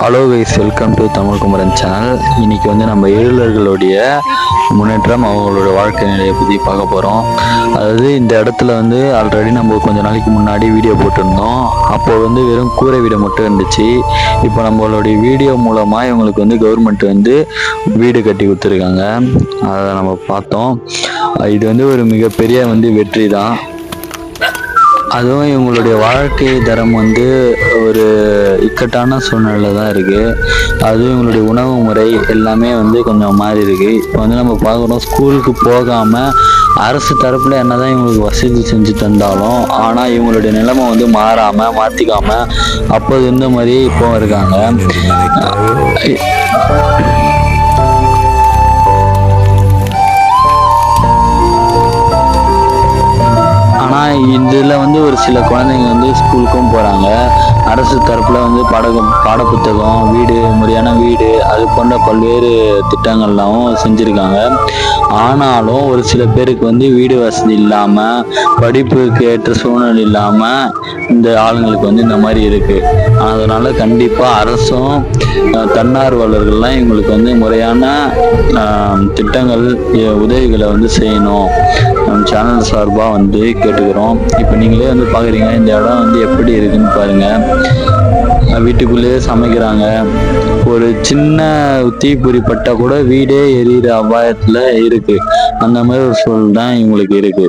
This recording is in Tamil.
Hello guys welcome to Tamil Kumaran channel இன்னைக்கு வந்து நம்ம ஏழுலர்களுடைய முன்னேற்றம் அவங்களோட வாழ்க்கை நிலையை பற்றி பார்க்க போகிறோம் அதாவது இந்த இடத்துல வந்து ஆல்ரெடி நம்ம கொஞ்ச நாளைக்கு முன்னாடி வீடியோ போட்டிருந்தோம். அப்போ வந்து வெறும் கூரை வீடு மட்டும் இருந்துச்சு. இப்போ நம்மளுடைய வீடியோ மூலமாக இவங்களுக்கு வந்து கவர்மெண்ட் வந்து வீடு கட்டி கொடுத்துருக்காங்க. அதை நம்ம பார்த்தோம். இது வந்து ஒரு மிகப்பெரிய வந்து வெற்றி தான் அதுவும் இவங்களுடைய வாழ்க்கை தரம் வந்து ஒரு இக்கட்டான சூழ்நிலை தான் இருக்குது அதுவும் இவங்களுடைய உணவு முறை எல்லாமே வந்து கொஞ்சம் மாறி இருக்கு. இப்போ வந்து நம்ம பார்க்குறோம் ஸ்கூலுக்கு போகாமல் அரசு தரப்பில் என்னதான் இவங்களுக்கு வசதி செஞ்சு தந்தாலும் ஆனால் இவங்களுடைய நிலைமை வந்து மாறாமல் மாற்றிக்காமல் அப்போது இருந்த மாதிரியே இப்போ இருக்காங்க. சில குழந்தைங்க வந்து ஸ்கூலுக்கும் போகிறாங்க அரசு தரப்பில் வந்து பாட பாடப்புத்தகம் வீடு முறையான வீடு அது போன்ற பல்வேறு திட்டங்கள்லாம் செஞ்சுருக்காங்க. ஆனாலும் ஒரு சில பேருக்கு வந்து வீடு வசதி இல்லாமல் படிப்புக்கு ஏற்ற சூழ்நிலை இல்லாமல் இந்த ஆளுங்களுக்கு வந்து இந்த மாதிரி இருக்குது அதனால் கண்டிப்பாக அரசும் தன்னார்வலர்கள்லாம் இவங்களுக்கு வந்து முறையான திட்டங்கள் உதவிகளை வந்து செய்யணும். நம்ம சேனல் சார்பாக வந்து கேட்டுக்கிறோம். இப்போ நீங்களே வந்து பார்க்குறீங்க. இந்த இடம் வந்து எப்படி இருக்குன்னு பாருங்கள் வீட்டுக்குள்ளேயே சமைக்கிறாங்க. ஒரு சின்ன தீப்பொறி பட்டால் கூட வீடே எரியிற அபாயத்தில் இருக்கு. அந்த மாதிரி ஒரு சூழல் தான் இவங்களுக்கு இருக்கு.